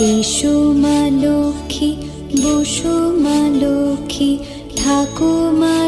এসো মা লক্ষ্মী বসো মা লক্ষ্মী ঠাকুমা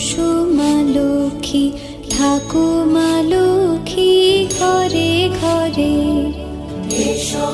এসো মা লক্ষ্মী লক্ষ্মী ঘরে ঘরে। এসো